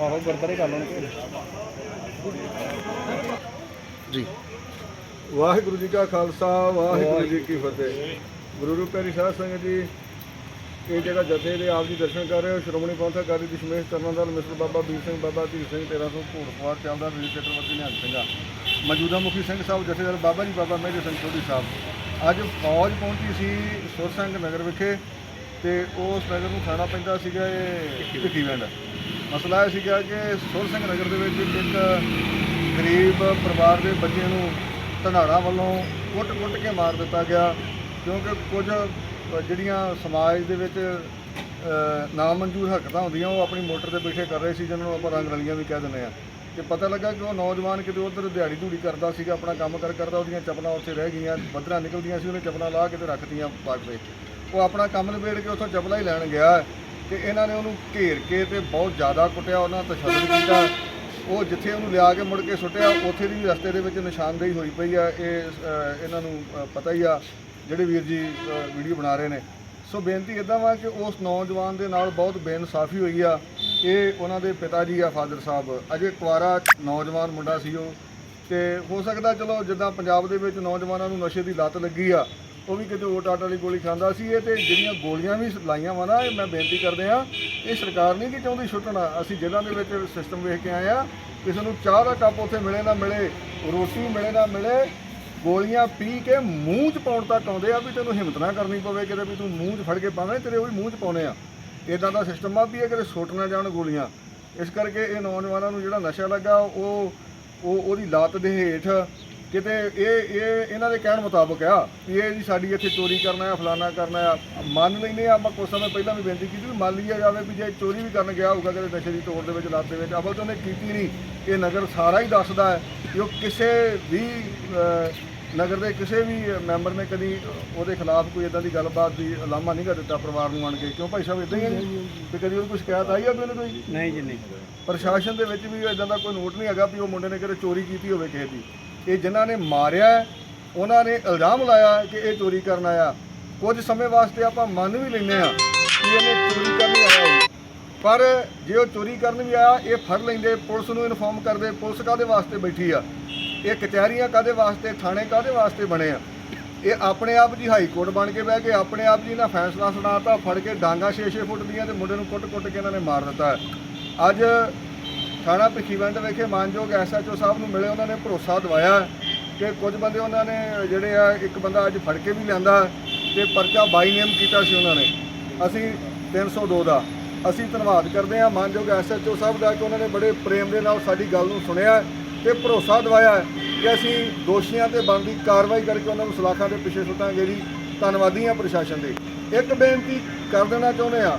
ਆਹੋ ਗੁਰਦਾਰੇ ਕਰ ਲੈਣਗੇ। ਜੀ। ਵਾਹਿਗੁਰੂ ਜੀ ਕਾ ਖਾਲਸਾ, ਵਾਹਿਗੁਰੂ ਜੀ ਕੀ ਫਤਿਹ। ਗੁਰੂ ਰੂਪ ਪਿਆਰੀ ਸਾਧ ਸੰਗਤ ਜੀ, ਇਹ ਜਿਹੜਾ ਜਥੇ ਦੇ ਆਪ ਜੀ ਦਰਸ਼ਨ ਕਰ ਰਹੇ ਹੋ। ਸ਼੍ਰੋਮਣੀ ਪੰਥ ਅਕਾਲੀ ਦਸ਼ਮੇਸ਼ ਤਰਨਦਾਰ ਮਿਸਰ ਬਾਬਾ ਵੀਰ ਸਿੰਘ, ਬਾਬਾ ਧੀਰ ਸਿੰਘ 1300 ਘੋੜਸਵਾਰ ਚੱਲਦਾ ਵੀਰ ਚਤਰਵਰਤੀ ਨਿਹੰਗ ਸਿੰਘਾ ਮੌਜੂਦਾ ਮੁਖੀ ਸਿੰਘ ਸਾਹਿਬ, ਜਥੇਦਾਰ ਬਾਬਾ ਜੀ, ਬਾਬਾ ਮੇਜਰ ਸਿੰਘ ਸੋਢੀ ਸਾਹਿਬ। ਅੱਜ ਫੌਜ ਪਹੁੰਚੀ ਸੀ ਸੁਰ ਨਗਰ ਵਿਖੇ। ਤੇ ਉਸ ਨਗਰ ਨੂੰ ਖਾਣਾ ਪੈਂਦਾ ਸੀਗਾ ਇਹ ਭਿੱਖੀਵਿੰਡ ਮਸਲਾ ਇਹ ਸੀਗਾ ਕਿ ਸੁਰ ਸਿੰਘ ਨਗਰ ਦੇ ਵਿੱਚ ਇੱਕ ਗਰੀਬ ਪਰਿਵਾਰ ਦੇ ਬੱਚੇ ਨੂੰ ਧਨਾੜਾ ਵੱਲੋਂ ਕੁੱਟ-ਕੁੱਟ ਕੇ ਮਾਰ ਦਿੱਤਾ ਗਿਆ ਕਿਉਂਕਿ ਕੁਝ ਜਿਹੜੀਆਂ ਸਮਾਜ ਦੇ ਵਿੱਚ ਅ, ਨਾਮਨਜ਼ੂਰ ਹਰਕਤਾਂ ਹੁੰਦੀਆਂ ਉਹ ਆਪਣੀ ਮੋਟਰ ਤੇ ਬੈਠੇ ਕਰ ਰਹੇ ਸੀ ਜਿਹਨਾਂ ਨੂੰ ਆਪਾਂ ਰੰਗ ਰਲੀਆਂ ਵੀ ਕਹਿ ਦਿੰਦੇ ਆ ਤੇ ਪਤਾ ਲੱਗਾ ਕਿ ਉਹ ਨੌਜਵਾਨ ਕਿਤੇ ਉਧਰ ਦਿਹਾੜੀ ਧੂੜੀ ਕਰਦਾ ਸੀਗਾ ਆਪਣਾ ਕੰਮ ਕਰ ਕਰਦਾ ਉਹਦੀਆਂ ਚੱਪਲਾਂ ਉੱਥੇ ਰਹਿ ਗਈਆਂ ਬੱਦਰਾਂ ਨਿਕਲਦੀਆਂ ਸੀ ਉਹਨੇ ਚੱਪਲਾਂ ਲਾ ਕੇ ਤੇ ਰੱਖਤੀਆਂ ਪਾਟ ਵਿੱਚ ਉਹ ਆਪਣਾ ਕੰਮ ਨਿਬੇੜ ਕੇ ਉੱਥੋਂ ਚੱਪਲਾਂ ਹੀ ਲੈਣ ਗਿਆ ਤੇ ਇਹਨਾਂ ਨੇ ਉਹਨੂੰ ਘੇਰ ਕੇ ਤੇ ਬਹੁਤ ਜ਼ਿਆਦਾ ਕੁੱਟਿਆ, ਉਹਨਾਂ ਤਸ਼ੱਦਦ ਕੀਤਾ। ਉਹ ਜਿੱਥੇ ਉਹਨੂੰ ਲਿਆ ਕੇ ਮੁੜ ਕੇ ਸੁੱਟਿਆ, ਉੱਥੇ ਦੀ ਵੀ ਰਸਤੇ ਦੇ ਵਿੱਚ ਨਿਸ਼ਾਨਦੇਹੀ ਹੋਈ ਪਈ ਆ। ਇਹ ਇਹਨਾਂ ਨੂੰ ਪਤਾ ਹੀ ਆ, ਜਿਹੜੇ ਵੀਰ ਜੀ ਵੀਡੀਓ ਬਣਾ ਰਹੇ ਨੇ। ਸੋ ਬੇਨਤੀ ਇਦਾਂ ਵਾ ਕਿ ਉਸ ਨੌਜਵਾਨ ਦੇ ਨਾਲ ਬਹੁਤ ਬੇਇਨਸਾਫੀ ਹੋਈ ਆ। ਇਹ ਉਹਨਾਂ ਦੇ ਪਿਤਾ ਜੀ ਆ, ਫਾਦਰ ਸਾਹਿਬ। ਅਜੇ ਕੁਆਰਾ ਨੌਜਵਾਨ ਮੁੰਡਾ ਸੀ ਉਹ। ਤੇ ਹੋ ਸਕਦਾ, ਚਲੋ, ਜਿੱਦਾਂ ਪੰਜਾਬ ਦੇ ਵਿੱਚ ਨੌਜਵਾਨਾਂ ਨੂੰ ਨਸ਼ੇ ਦੀ ਲੱਤ ਲੱਗੀ ਆ ਉਹ ਵੀ ਕਿਤੇ ਓਟ ਆਟ ਵਾਲੀ ਗੋਲੀ ਖਾਂਦਾ ਸੀ ਇਹ ਤੇ ਜਿਹੜੀਆਂ ਗੋਲੀਆਂ ਵੀ ਲਾਈਆਂ ਵਾ ਨਾ, ਇਹ ਮੈਂ ਬੇਨਤੀ ਕਰਦੇ ਆ ਇਹ ਸਰਕਾਰ ਨਹੀਂ ਕਿ ਚਾਹੁੰਦੀ ਛੁੱਟਣਾ ਅਸੀਂ ਜ਼ਿਲ੍ਹਾ ਦੇ ਵਿੱਚ ਸਿਸਟਮ ਵੇਖ ਕੇ ਆਏ ਆ, ਕਿਸੇ ਨੂੰ ਚਾਹ ਦਾ ਕੱਪ ਉੱਥੇ ਮਿਲੇ ਨਾ ਮਿਲੇ, ਰੋਟੀ ਮਿਲੇ ਨਾ ਮਿਲੇ, ਗੋਲੀਆਂ ਪੀ ਕੇ ਮੂੰਹ 'ਚ ਪਾਉਣ ਤੱਕ ਆਉਂਦੇ ਆ ਵੀ ਤੈਨੂੰ ਹਿੰਮਤ ਨਾ ਕਰਨੀ ਪਵੇ ਕਿਤੇ ਵੀ ਤੂੰ ਮੂੰਹ 'ਚ ਫੜ ਕੇ ਪਾਵੇਂ ਤੇਰੇ ਉਹ ਵੀ ਮੂੰਹ 'ਚ ਪਾਉਣੇ ਆ। ਇਦਾਂ ਦਾ ਸਿਸਟਮ ਆ ਵੀ ਇਹ ਕਿਤੇ ਸੁੱਟ ਨਾ ਜਾਣ ਗੋਲੀਆਂ। ਇਸ ਕਰਕੇ ਇਹ ਨੌਜਵਾਨਾਂ ਨੂੰ ਜਿਹੜਾ ਨਸ਼ਾ ਲੱਗਾ, ਉਹ ਉਹ, ਉਹਦੀ ਲਾਤ ਦੇ ਹੇਠ ਕਿਤੇ ਇਹ ਇਹ ਇਹਨਾਂ ਦੇ ਕਹਿਣ ਮੁਤਾਬਕ ਆ ਵੀ ਇਹ ਜੀ ਸਾਡੀ ਇੱਥੇ ਚੋਰੀ ਕਰਨਾ ਆ ਫਲਾਨਾ ਕਰਨਾ ਆ ਮੰਨ ਲੈਨੇ ਆ ਆਪਾਂ ਕੁਝ ਸਮੇਂ ਪਹਿਲਾਂ ਵੀ ਬੇਨਤੀ ਕੀਤੀ ਵੀ ਮੰਨ ਲਿਆ ਜਾਵੇ ਵੀ ਜੇ ਚੋਰੀ ਵੀ ਕਰਨ ਗਿਆ ਹੋਊਗਾ ਕਿਤੇ ਨਸ਼ੇ ਦੀ ਤੋੜ ਦੇ ਵਿੱਚ ਲੱਤ ਦੇ ਵਿੱਚ ਅਵਲ ਤਾਂ ਉਹਨੇ ਕੀਤੀ ਨਹੀਂ। ਇਹ ਨਗਰ ਸਾਰਾ ਹੀ ਦੱਸਦਾ ਹੈ ਕਿ ਉਹ ਕਿਸੇ ਵੀ ਨਗਰ ਦੇ ਕਿਸੇ ਵੀ ਮੈਂਬਰ ਨੇ ਕਦੀ ਉਹਦੇ ਖਿਲਾਫ ਕੋਈ ਇਦਾਂ ਦੀ ਗੱਲਬਾਤ ਦੀ ਲਾਮਾ ਨਹੀਂ ਕਰ ਦਿੱਤਾ ਪਰਿਵਾਰ ਨੂੰ ਆਣ ਕੇ। ਕਿਉਂ ਭਾਈ ਸਾਹਿਬ ਇਦਾਂ ਹੀ ਹੈ ਜੀ? ਵੀ ਕਦੀ ਉਹਨੂੰ ਕੋਈ ਸ਼ਿਕਾਇਤ ਆਈ ਆ ਵੀ ਉਹਨੇ ਕੋਈ? ਨਹੀਂ ਜੀ ਨਹੀਂ। ਪ੍ਰਸ਼ਾਸਨ ਦੇ ਵਿੱਚ ਵੀ ਇਦਾਂ ਦਾ ਕੋਈ ਨੋਟ ਨਹੀਂ ਹੈਗਾ ਵੀ ਉਹ ਮੁੰਡੇ ਨੇ ਕਿਤੇ ਚੋਰੀ ਕੀਤੀ ਹੋਵੇ ਕਿਸੇ ਦੀ। ਇਹ ਜਿਨ੍ਹਾਂ ਨੇ ਮਾਰਿਆ ਉਹਨਾਂ ਨੇ ਇਲਜ਼ਾਮ ਲਾਇਆ ਕਿ ਇਹ ਚੋਰੀ ਕਰਨ ਆਇਆ। ਕੁਝ ਸਮੇਂ ਵਾਸਤੇ ਆਪਾਂ ਮੰਨ ਵੀ ਲੈਂਦੇ ਆ ਕਿ ਇਹਨੇ ਚੋਰੀ ਕਰਨ ਆਇਆ ਪਰ ਜੇ ਉਹ ਚੋਰੀ ਕਰਨ ਵੀ ਆਇਆ, ਇਹ ਫੜ ਲੈਂਦੇ, ਪੁਲਿਸ ਨੂੰ ਇਨਫੋਰਮ ਕਰਦੇ, ਪੁਲਿਸ ਕਾਦੇ ਵਾਸਤੇ ਬੈਠੀ ਆ? ਇਹ ਕਚਹਿਰੀਆਂ ਕਾਦੇ ਵਾਸਤੇ, ਥਾਣੇ ਕਾਦੇ ਵਾਸਤੇ ਬਣੇ ਆ? ਇਹ ਆਪਣੇ ਆਪ ਜੀ ਹਾਈ ਕੋਰਟ ਬਣ ਕੇ ਬਹਿ ਕੇ ਆਪਣੇ ਆਪ ਜੀ ਇਹਨਾਂ ਫੈਸਲਾ ਸੁਣਾਤਾ, ਫੜ ਕੇ ਡਾਂਗਾ 6-6 ਫੁੱਟ ਦੀਆਂ ਤੇ ਮੁੰਡੇ ਨੂੰ ਕੁੱਟ-ਕੁੱਟ ਕੇ ਇਹਨਾਂ ਨੇ ਮਾਰ ਦਿੱਤਾ। ਅੱਜ ਥਾਣਾ ਭਿੱਖੀਵਿੰਡ ਵਿਖੇ ਮਾਨਯੋਗ ਐਸਐਚਓ ਸਾਹਿਬ ਨੂੰ ਮਿਲੇ, ਉਹਨਾਂ ਨੇ ਭਰੋਸਾ ਦਵਾਇਆ ਕਿ ਕੁਝ ਬੰਦੇ ਉਹਨਾਂ ਨੇ ਜਿਹੜੇ ਆ, ਇੱਕ ਬੰਦਾ ਅੱਜ ਫੜ ਕੇ ਵੀ ਲਿਆਂਦਾ ਤੇ ਪਰਚਾ ਬਾਈ ਨੇਮ ਕੀਤਾ ਸੀ ਉਹਨਾਂ ਨੇ। ਅਸੀਂ 302 ਦਾ ਅਸੀਂ ਧੰਨਵਾਦ ਕਰਦੇ ਹਾਂ ਮਾਨਯੋਗ ਐਸਐਚਓ ਸਾਹਿਬ ਦਾ ਕਿ ਉਹਨਾਂ ਨੇ ਬੜੇ ਪ੍ਰੇਮ ਦੇ ਨਾਲ ਸਾਡੀ ਗੱਲ ਨੂੰ ਸੁਣਿਆ ਤੇ ਭਰੋਸਾ ਦਵਾਇਆ ਕਿ ਅਸੀਂ ਦੋਸ਼ੀਆਂ ਤੇ ਬਣਦੀ ਕਾਰਵਾਈ ਕਰਕੇ ਉਹਨਾਂ ਨੂੰ ਸਲਾਖਾਂ ਦੇ ਪਿੱਛੇ ਸੁੱਟਾਂਗੇ ਜੀ। ਧੰਨਵਾਦੀ ਹਾਂ ਪ੍ਰਸ਼ਾਸਨ ਦੇ। ਇੱਕ ਬੇਨਤੀ ਕਰ ਦੇਣਾ ਚਾਹੁੰਦੇ ਆ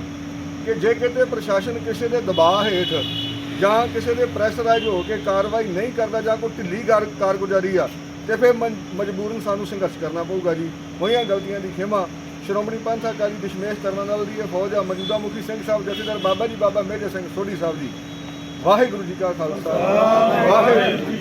ਕਿ ਜੇ ਕਿਤੇ ਪ੍ਰਸ਼ਾਸਨ ਕਿਸੇ ਦੇ ਦਬਾਅ ਹੇਠ ਜਾਂ ਕਿਸੇ ਦੇ ਪ੍ਰੈਸ਼ਰਾਈਜ਼ ਹੋ ਕੇ ਕਾਰਵਾਈ ਨਹੀਂ ਕਰਦਾ ਜਾਂ ਕੋਈ ਢਿੱਲੀ ਕਾਰ- ਕਾਰਗੁਜ਼ਾਰੀ ਆ ਤੇ ਫਿਰ ਮਜਬੂਰਨ ਸਾਨੂੰ ਸੰਘਰਸ਼ ਕਰਨਾ ਪਊਗਾ ਜੀ। ਹੋਈਆਂ ਗਲਤੀਆਂ ਦੀ ਖਿਮਾ। ਸ਼੍ਰੋਮਣੀ ਪੰਥ ਅਕਾਲੀ ਦਸ਼ਮੇਸ਼ ਤਰਨਾਲ ਦੀ ਫੌਜ ਆ ਮੌਜੂਦਾ ਮੁਖੀ ਸਿੰਘ ਸਾਹਿਬ ਜਥੇਦਾਰ ਬਾਬਾ ਜੀ ਬਾਬਾ ਮੇਜਰ ਸਿੰਘ ਸੋਢੀ ਸਾਹਿਬ ਜੀ। ਵਾਹਿਗੁਰੂ ਜੀ ਕਾ ਖਾਲਸਾ। ਵਾਹਿਗੁਰੂ